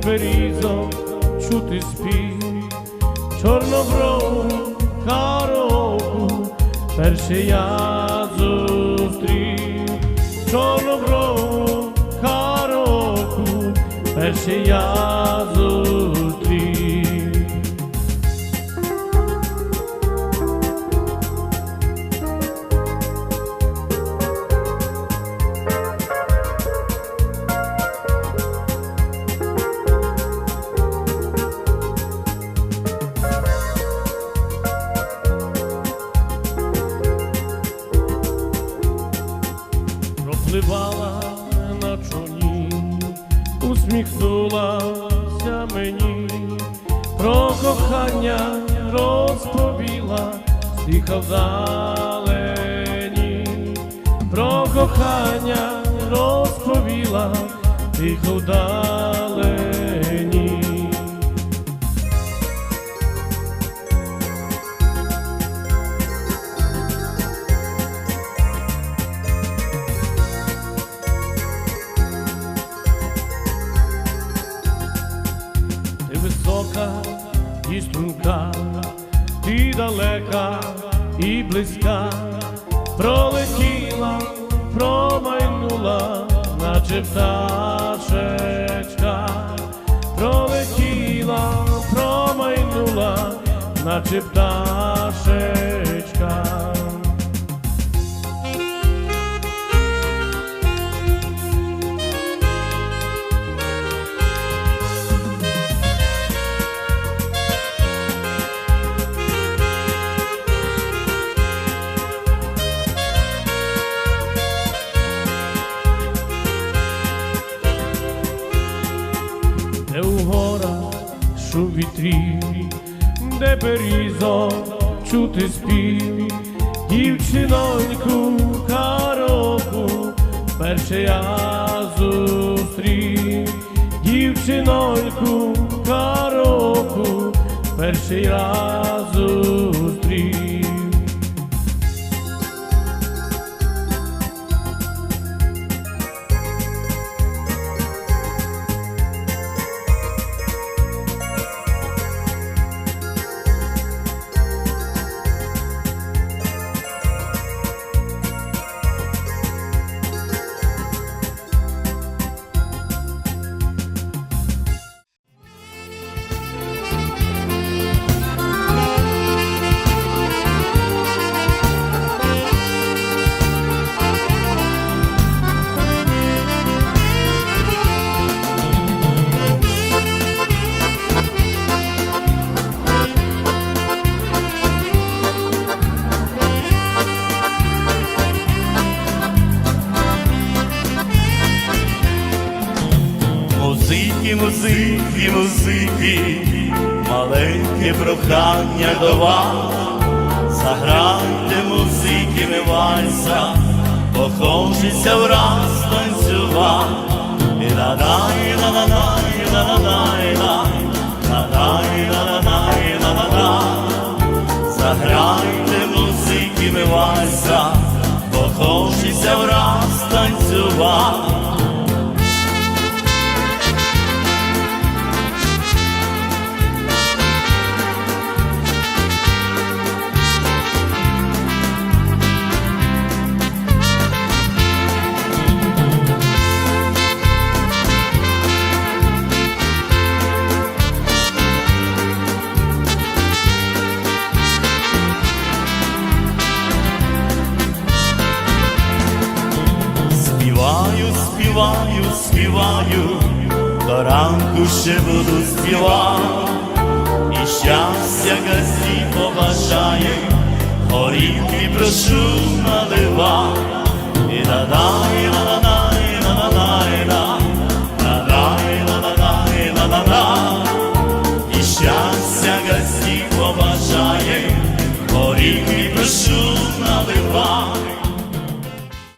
берізок чути спів, чорноброву карову перший я зустрів, чорноброву карову перший я пропливала на човні, усміхнулася мені, про кохання розповіла, стиха вдалені, про кохання розповіла, тихо вдалені. І струнка, ти далека і близька, пролетіла, промайнула, наче пташечка, пролетіла, промайнула, наче пташечка. Шум вітрі, де берізок чути спів, дівчиноньку кароку, перше я зустрів, дівчиноньку кароку, перший раз музики, маленьке прохання до вас, заграйте музики, не вальса, похожіться враз танцювати. І на дай на на дай на дай на дай на дай на дай Заграйте музики, не вальса, похожіться враз танцювати. Співаю, співаю, до ранку ще буду співати, і щастя газі побажає, горілки прошу наливай, і да